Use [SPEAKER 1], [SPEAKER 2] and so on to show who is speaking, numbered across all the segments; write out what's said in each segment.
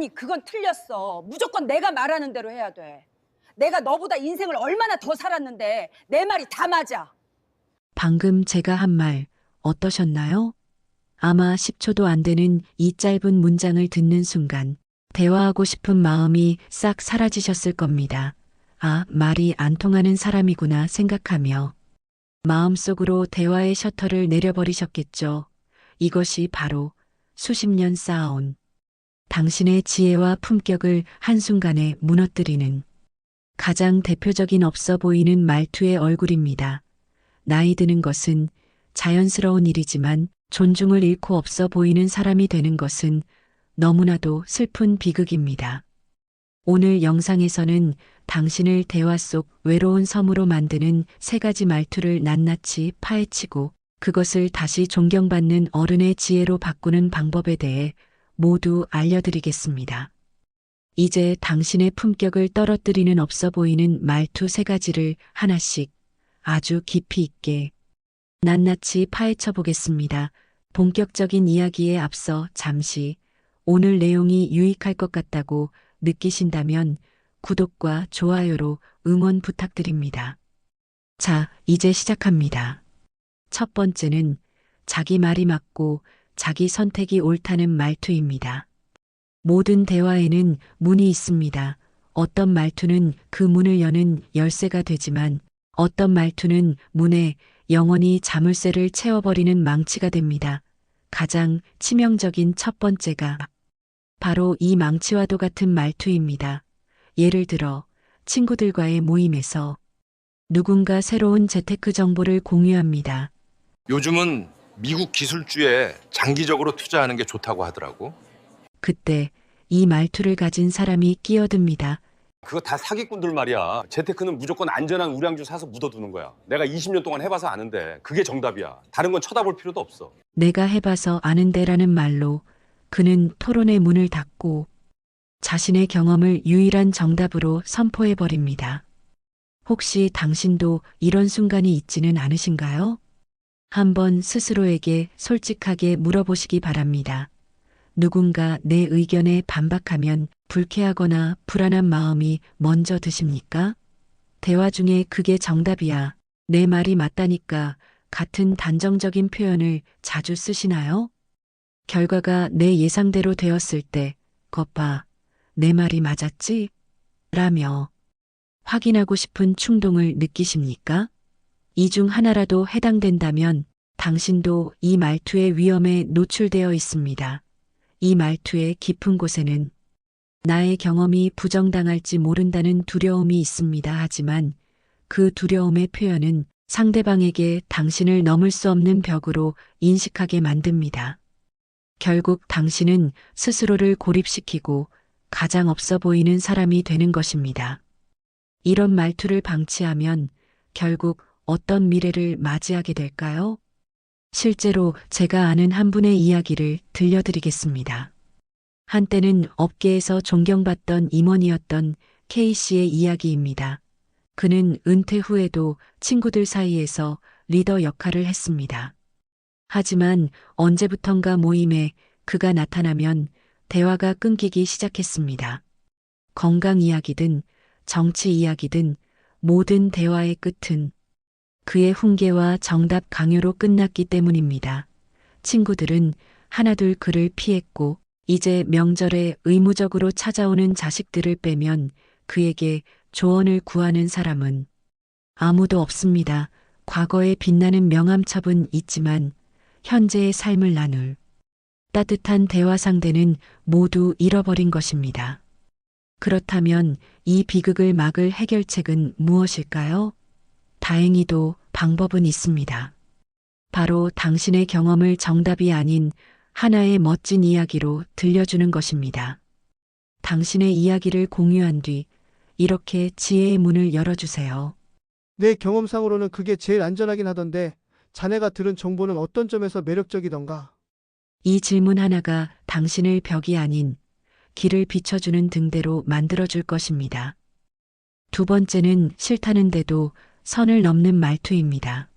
[SPEAKER 1] 아니 그건 틀렸어. 무조건 내가 말하는 대로 해야 돼. 내가 너보다 인생을 얼마나 더 살았는데 내 말이 다 맞아.
[SPEAKER 2] 방금 제가 한 말 어떠셨나요? 아마 10초도 안 되는 이 짧은 문장을 듣는 순간 대화하고 싶은 마음이 싹 사라지셨을 겁니다. 아, 말이 안 통하는 사람이구나 생각하며 마음속으로 대화의 셔터를 내려버리셨겠죠. 이것이 바로 수십 년 쌓아온 당신의 지혜와 품격을 한순간에 무너뜨리는 가장 대표적인 없어 보이는 말투의 얼굴입니다. 나이 드는 것은 자연스러운 일이지만 존중을 잃고 없어 보이는 사람이 되는 것은 너무나도 슬픈 비극입니다. 오늘 영상에서는 당신을 대화 속 외로운 섬으로 만드는 세 가지 말투를 낱낱이 파헤치고 그것을 다시 존경받는 어른의 지혜로 바꾸는 방법에 대해 모두 알려드리겠습니다. 이제 당신의 품격을 떨어뜨리는 없어 보이는 말투 세 가지를 하나씩 아주 깊이 있게 낱낱이 파헤쳐 보겠습니다. 본격적인 이야기에 앞서 잠시 오늘 내용이 유익할 것 같다고 느끼신다면 구독과 좋아요로 응원 부탁드립니다. 자, 이제 시작합니다. 첫 번째는 자기 말이 맞고 자기 선택이 옳다는 말투입니다. 모든 대화에는 문이 있습니다. 어떤 말투는 그 문을 여는 열쇠가 되지만 어떤 말투는 문에 영원히 자물쇠를 채워버리는 망치가 됩니다. 가장 치명적인 첫 번째가 바로 이 망치와도 같은 말투입니다. 예를 들어 친구들과의 모임에서 누군가 새로운 재테크 정보를 공유합니다.
[SPEAKER 3] 요즘은 미국 기술주에 장기적으로 투자하는 게 좋다고 하더라고.
[SPEAKER 2] 그때 이 말투를 가진 사람이 끼어듭니다.
[SPEAKER 4] 그거 다 사기꾼들 말이야. 재테크는 무조건 안전한 우량주 사서 묻어두는 거야. 내가 20년 동안 해봐서 아는데 그게 정답이야. 다른 건 쳐다볼 필요도 없어.
[SPEAKER 2] 내가 해봐서 아는데라는 말로 그는 토론의 문을 닫고 자신의 경험을 유일한 정답으로 선포해버립니다. 혹시 당신도 이런 순간이 있지는 않으신가요? 한번 스스로에게 솔직하게 물어보시기 바랍니다. 누군가 내 의견에 반박하면 불쾌하거나 불안한 마음이 먼저 드십니까? 대화 중에 그게 정답이야. 내 말이 맞다니까 같은 단정적인 표현을 자주 쓰시나요? 결과가 내 예상대로 되었을 때, 겉봐, 내 말이 맞았지? 라며 확인하고 싶은 충동을 느끼십니까? 이 중 하나라도 해당된다면 당신도 이 말투의 위험에 노출되어 있습니다. 이 말투의 깊은 곳에는 나의 경험이 부정당할지 모른다는 두려움이 있습니다. 하지만 그 두려움의 표현은 상대방에게 당신을 넘을 수 없는 벽으로 인식하게 만듭니다. 결국 당신은 스스로를 고립시키고 가장 없어 보이는 사람이 되는 것입니다. 이런 말투를 방치하면 결국 어떤 미래를 맞이하게 될까요? 실제로 제가 아는 한 분의 이야기를 들려드리겠습니다. 한때는 업계에서 존경받던 임원이었던 K씨의 이야기입니다. 그는 은퇴 후에도 친구들 사이에서 리더 역할을 했습니다. 하지만 언제부턴가 모임에 그가 나타나면 대화가 끊기기 시작했습니다. 건강 이야기든 정치 이야기든 모든 대화의 끝은 그의 훈계와 정답 강요로 끝났기 때문입니다. 친구들은 하나둘 그를 피했고 이제 명절에 의무적으로 찾아오는 자식들을 빼면 그에게 조언을 구하는 사람은 아무도 없습니다. 과거에 빛나는 명함첩은 있지만 현재의 삶을 나눌 따뜻한 대화 상대는 모두 잃어버린 것입니다. 그렇다면 이 비극을 막을 해결책은 무엇일까요? 다행히도 방법은 있습니다. 바로 당신의 경험을 정답이 아닌 하나의 멋진 이야기로 들려주는 것입니다. 당신의 이야기를 공유한 뒤 이렇게 지혜의 문을 열어주세요.
[SPEAKER 5] 내 경험상으로는 그게 제일 안전하긴 하던데 자네가 들은 정보는 어떤 점에서 매력적이던가?
[SPEAKER 2] 이 질문 하나가 당신을 벽이 아닌 길을 비춰주는 등대로 만들어줄 것입니다. 두 번째는 싫다는데도 선을 넘는 말투입니다.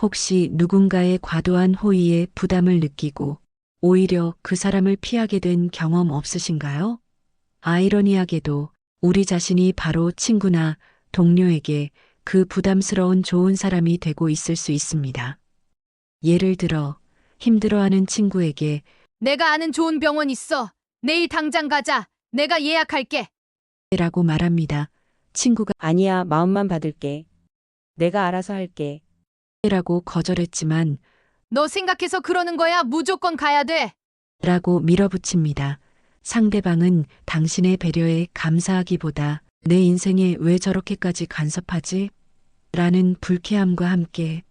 [SPEAKER 2] 혹시 누군가의 과도한 호의에 부담을 느끼고 오히려 그 사람을 피하게 된 경험 없으신가요? 아이러니하게도 우리 자신이 바로 친구나 동료에게 그 부담스러운 좋은 사람이 되고 있을 수 있습니다. 예를 들어, 힘들어하는 친구에게
[SPEAKER 6] 내가 아는 좋은 병원 있어. 내일 당장 가자. 내가 예약할게.
[SPEAKER 2] 라고 말합니다. 친구가
[SPEAKER 7] 아니야, 마음만 받을게. 내가 알아서 할게.
[SPEAKER 2] 라고 거절했지만
[SPEAKER 6] 너 생각해서 그러는 거야. 무조건 가야 돼.
[SPEAKER 2] 라고 밀어붙입니다. 상대방은 당신의 배려에 감사하기보다 내 인생에 왜 저렇게까지 간섭하지? 라는 불쾌함과 함께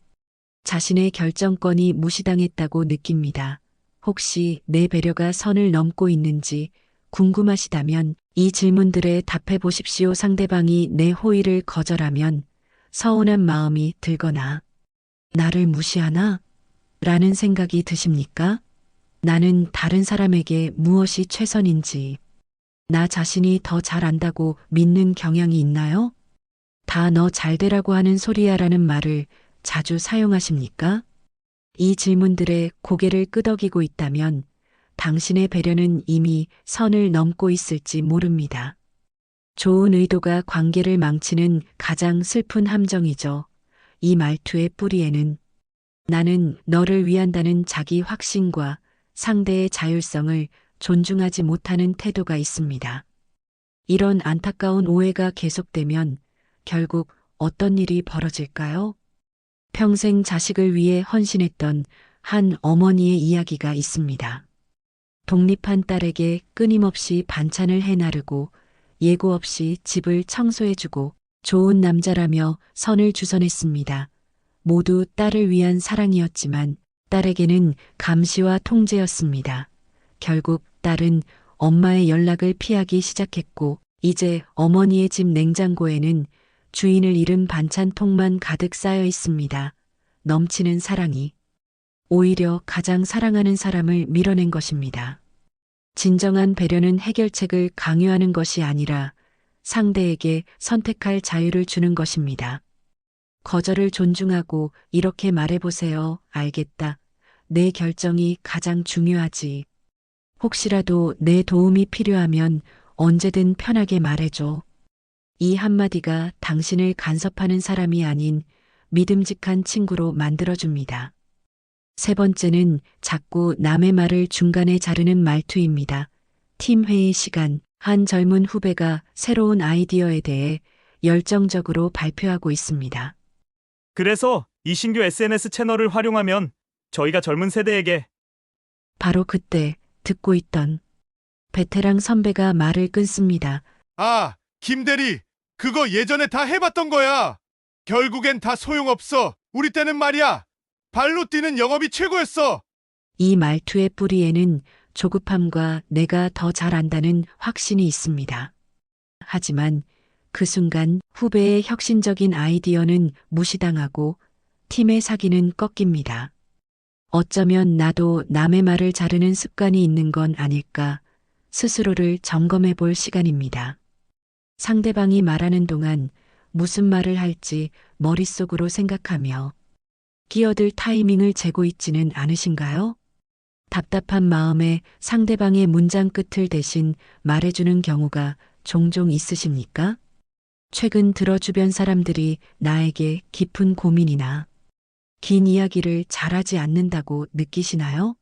[SPEAKER 2] 자신의 결정권이 무시당했다고 느낍니다. 혹시 내 배려가 선을 넘고 있는지 궁금하시다면 이 질문들에 답해 보십시오. 상대방이 내 호의를 거절하면 서운한 마음이 들거나 나를 무시하나? 라는 생각이 드십니까? 나는 다른 사람에게 무엇이 최선인지, 나 자신이 더 잘 안다고 믿는 경향이 있나요? 다 너 잘 되라고 하는 소리야 라는 말을 자주 사용하십니까? 이 질문들에 고개를 끄덕이고 있다면 당신의 배려는 이미 선을 넘고 있을지 모릅니다. 좋은 의도가 관계를 망치는 가장 슬픈 함정이죠. 이 말투의 뿌리에는 나는 너를 위한다는 자기 확신과 상대의 자율성을 존중하지 못하는 태도가 있습니다. 이런 안타까운 오해가 계속되면 결국 어떤 일이 벌어질까요? 평생 자식을 위해 헌신했던 한 어머니의 이야기가 있습니다. 독립한 딸에게 끊임없이 반찬을 해나르고 예고 없이 집을 청소해주고 좋은 남자라며 선을 주선했습니다. 모두 딸을 위한 사랑이었지만 딸에게는 감시와 통제였습니다. 결국 딸은 엄마의 연락을 피하기 시작했고 이제 어머니의 집 냉장고에는 주인을 잃은 반찬통만 가득 쌓여 있습니다. 넘치는 사랑이 오히려 가장 사랑하는 사람을 밀어낸 것입니다. 진정한 배려는 해결책을 강요하는 것이 아니라 상대에게 선택할 자유를 주는 것입니다. 거절을 존중하고 이렇게 말해보세요. 알겠다. 내 결정이 가장 중요하지. 혹시라도 내 도움이 필요하면 언제든 편하게 말해줘. 이 한마디가 당신을 간섭하는 사람이 아닌 믿음직한 친구로 만들어줍니다. 세 번째는 자꾸 남의 말을 중간에 자르는 말투입니다. 팀 회의 시간, 한 젊은 후배가 새로운 아이디어에 대해 열정적으로 발표하고 있습니다.
[SPEAKER 8] 그래서 이 신규 SNS 채널을 활용하면 저희가 젊은 세대에게
[SPEAKER 2] 바로 그때 듣고 있던 베테랑 선배가 말을 끊습니다.
[SPEAKER 9] 아, 김대리, 그거 예전에 다 해봤던 거야. 결국엔 다 소용없어. 우리 때는 말이야. 발로 뛰는 영업이 최고였어.
[SPEAKER 2] 이 말투의 뿌리에는 조급함과 내가 더잘 안다는 확신이 있습니다. 하지만 그 순간 후배의 혁신적인 아이디어는 무시당하고 팀의 사기는 꺾입니다. 어쩌면 나도 남의 말을 자르는 습관이 있는 건 아닐까 스스로를 점검해 볼 시간입니다. 상대방이 말하는 동안 무슨 말을 할지 머릿속으로 생각하며 끼어들 타이밍을 재고 있지는 않으신가요? 답답한 마음에 상대방의 문장 끝을 대신 말해주는 경우가 종종 있으십니까? 최근 들어 주변 사람들이 나에게 깊은 고민이나 긴 이야기를 잘하지 않는다고 느끼시나요?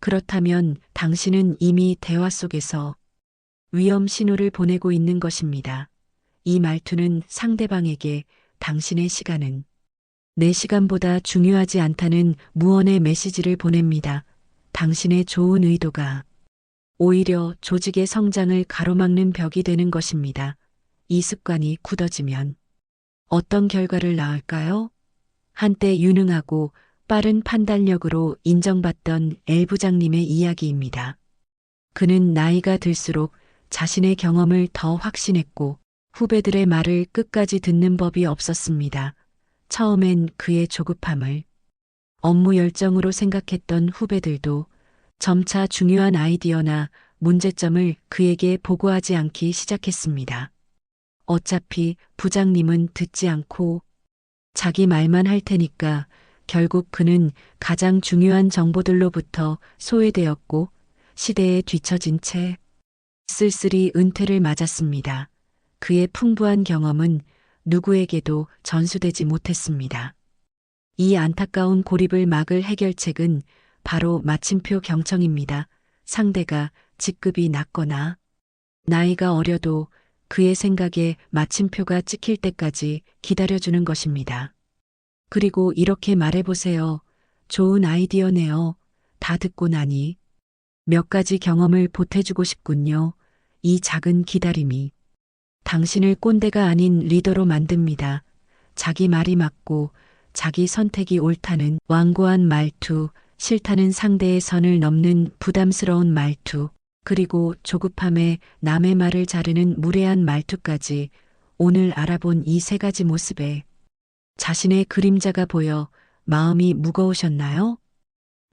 [SPEAKER 2] 그렇다면 당신은 이미 대화 속에서 위험 신호를 보내고 있는 것입니다. 이 말투는 상대방에게 당신의 시간은 내 시간보다 중요하지 않다는 무언의 메시지를 보냅니다. 당신의 좋은 의도가 오히려 조직의 성장을 가로막는 벽이 되는 것입니다. 이 습관이 굳어지면 어떤 결과를 낳을까요? 한때 유능하고 빠른 판단력으로 인정받던 엘 부장님의 이야기입니다. 그는 나이가 들수록 자신의 경험을 더 확신했고 후배들의 말을 끝까지 듣는 법이 없었습니다. 처음엔 그의 조급함을 업무 열정으로 생각했던 후배들도 점차 중요한 아이디어나 문제점을 그에게 보고하지 않기 시작했습니다. 어차피 부장님은 듣지 않고 자기 말만 할 테니까 결국 그는 가장 중요한 정보들로부터 소외되었고 시대에 뒤처진 채 쓸쓸히 은퇴를 맞았습니다. 그의 풍부한 경험은 누구에게도 전수되지 못했습니다. 이 안타까운 고립을 막을 해결책은 바로 마침표 경청입니다. 상대가 직급이 낮거나 나이가 어려도 그의 생각에 마침표가 찍힐 때까지 기다려주는 것입니다. 그리고 이렇게 말해보세요. 좋은 아이디어네요. 다 듣고 나니 몇 가지 경험을 보태주고 싶군요. 이 작은 기다림이 당신을 꼰대가 아닌 리더로 만듭니다. 자기 말이 맞고 자기 선택이 옳다는 완고한 말투, 싫다는 상대의 선을 넘는 부담스러운 말투, 그리고 조급함에 남의 말을 자르는 무례한 말투까지 오늘 알아본 이 세 가지 모습에 자신의 그림자가 보여 마음이 무거우셨나요?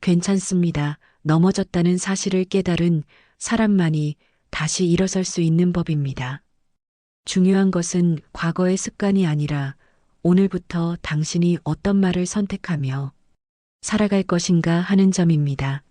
[SPEAKER 2] 괜찮습니다. 넘어졌다는 사실을 깨달은 사람만이 다시 일어설 수 있는 법입니다. 중요한 것은 과거의 습관이 아니라 오늘부터 당신이 어떤 말을 선택하며 살아갈 것인가 하는 점입니다.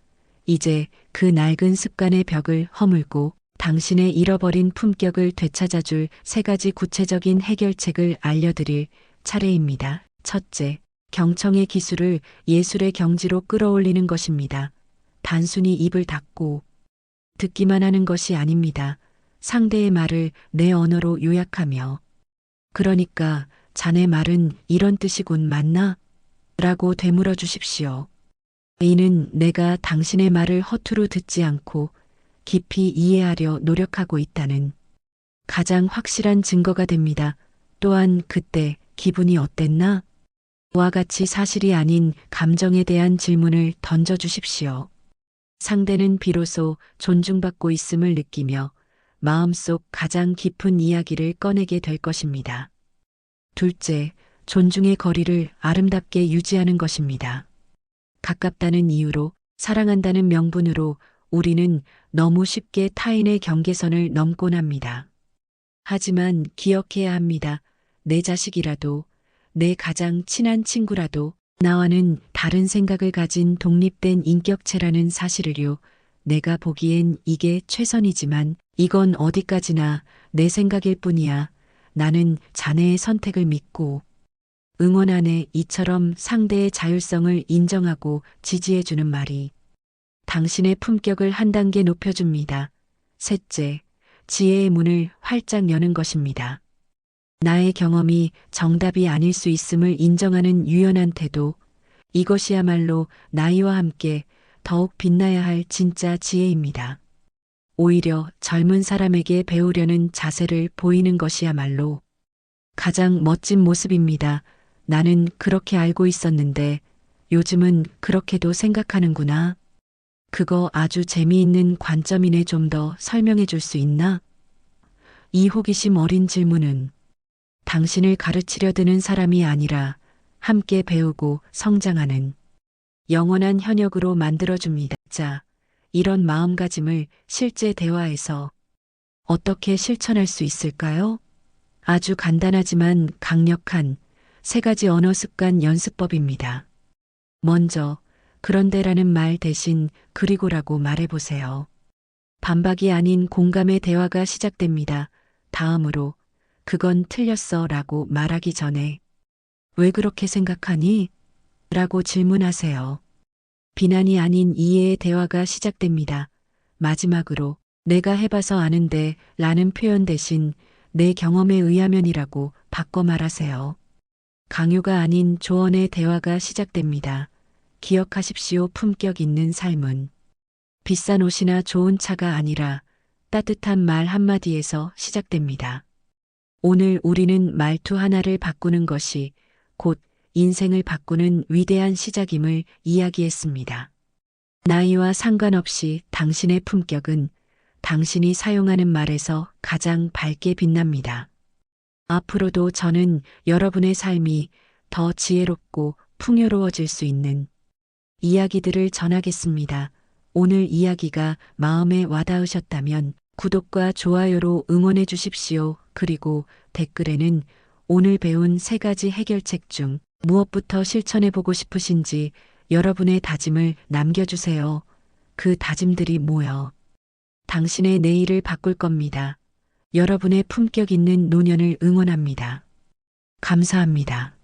[SPEAKER 2] 이제 그 낡은 습관의 벽을 허물고 당신의 잃어버린 품격을 되찾아줄 세 가지 구체적인 해결책을 알려드릴 차례입니다. 첫째, 경청의 기술을 예술의 경지로 끌어올리는 것입니다. 단순히 입을 닫고 듣기만 하는 것이 아닙니다. 상대의 말을 내 언어로 요약하며 그러니까 자네 말은 이런 뜻이군 맞나? 라고 되물어 주십시오. 이는 내가 당신의 말을 허투루 듣지 않고 깊이 이해하려 노력하고 있다는 가장 확실한 증거가 됩니다. 또한 그때 기분이 어땠나? 와 같이 사실이 아닌 감정에 대한 질문을 던져 주십시오. 상대는 비로소 존중받고 있음을 느끼며 마음속 가장 깊은 이야기를 꺼내게 될 것입니다. 둘째, 존중의 거리를 아름답게 유지하는 것입니다. 가깝다는 이유로 사랑한다는 명분으로 우리는 너무 쉽게 타인의 경계선을 넘곤 합니다. 하지만 기억해야 합니다. 내 자식이라도, 내 가장 친한 친구라도 나와는 다른 생각을 가진 독립된 인격체라는 사실을요. 내가 보기엔 이게 최선이지만 이건 어디까지나 내 생각일 뿐이야. 나는 자네의 선택을 믿고 응원하네 이처럼 상대의 자율성을 인정하고 지지해주는 말이 당신의 품격을 한 단계 높여줍니다. 셋째, 지혜의 문을 활짝 여는 것입니다. 나의 경험이 정답이 아닐 수 있음을 인정하는 유연한 태도, 이것이야말로 나이와 함께 더욱 빛나야 할 진짜 지혜입니다. 오히려 젊은 사람에게 배우려는 자세를 보이는 것이야말로 가장 멋진 모습입니다. 나는 그렇게 알고 있었는데 요즘은 그렇게도 생각하는구나. 그거 아주 재미있는 관점이네 좀 더 설명해 줄 수 있나? 이 호기심 어린 질문은 당신을 가르치려 드는 사람이 아니라 함께 배우고 성장하는 영원한 현역으로 만들어줍니다. 자, 이런 마음가짐을 실제 대화에서 어떻게 실천할 수 있을까요? 아주 간단하지만 강력한 세 가지 언어 습관 연습법입니다. 먼저, 그런데라는 말 대신 그리고라고 말해보세요. 반박이 아닌 공감의 대화가 시작됩니다. 다음으로, 그건 틀렸어 라고 말하기 전에, 왜 그렇게 생각하니? 라고 질문하세요. 비난이 아닌 이해의 대화가 시작됩니다. 마지막으로, 내가 해봐서 아는데 라는 표현 대신 내 경험에 의하면이라고 바꿔 말하세요. 강요가 아닌 조언의 대화가 시작됩니다. 기억하십시오. 품격 있는 삶은 비싼 옷이나 좋은 차가 아니라 따뜻한 말 한마디에서 시작됩니다. 오늘 우리는 말투 하나를 바꾸는 것이 곧 인생을 바꾸는 위대한 시작임을 이야기했습니다. 나이와 상관없이 당신의 품격은 당신이 사용하는 말에서 가장 밝게 빛납니다. 앞으로도 저는 여러분의 삶이 더 지혜롭고 풍요로워질 수 있는 이야기들을 전하겠습니다. 오늘 이야기가 마음에 와닿으셨다면 구독과 좋아요로 응원해 주십시오. 그리고 댓글에는 오늘 배운 세 가지 해결책 중 무엇부터 실천해보고 싶으신지 여러분의 다짐을 남겨주세요. 그 다짐들이 모여 당신의 내일을 바꿀 겁니다. 여러분의 품격 있는 노년을 응원합니다. 감사합니다.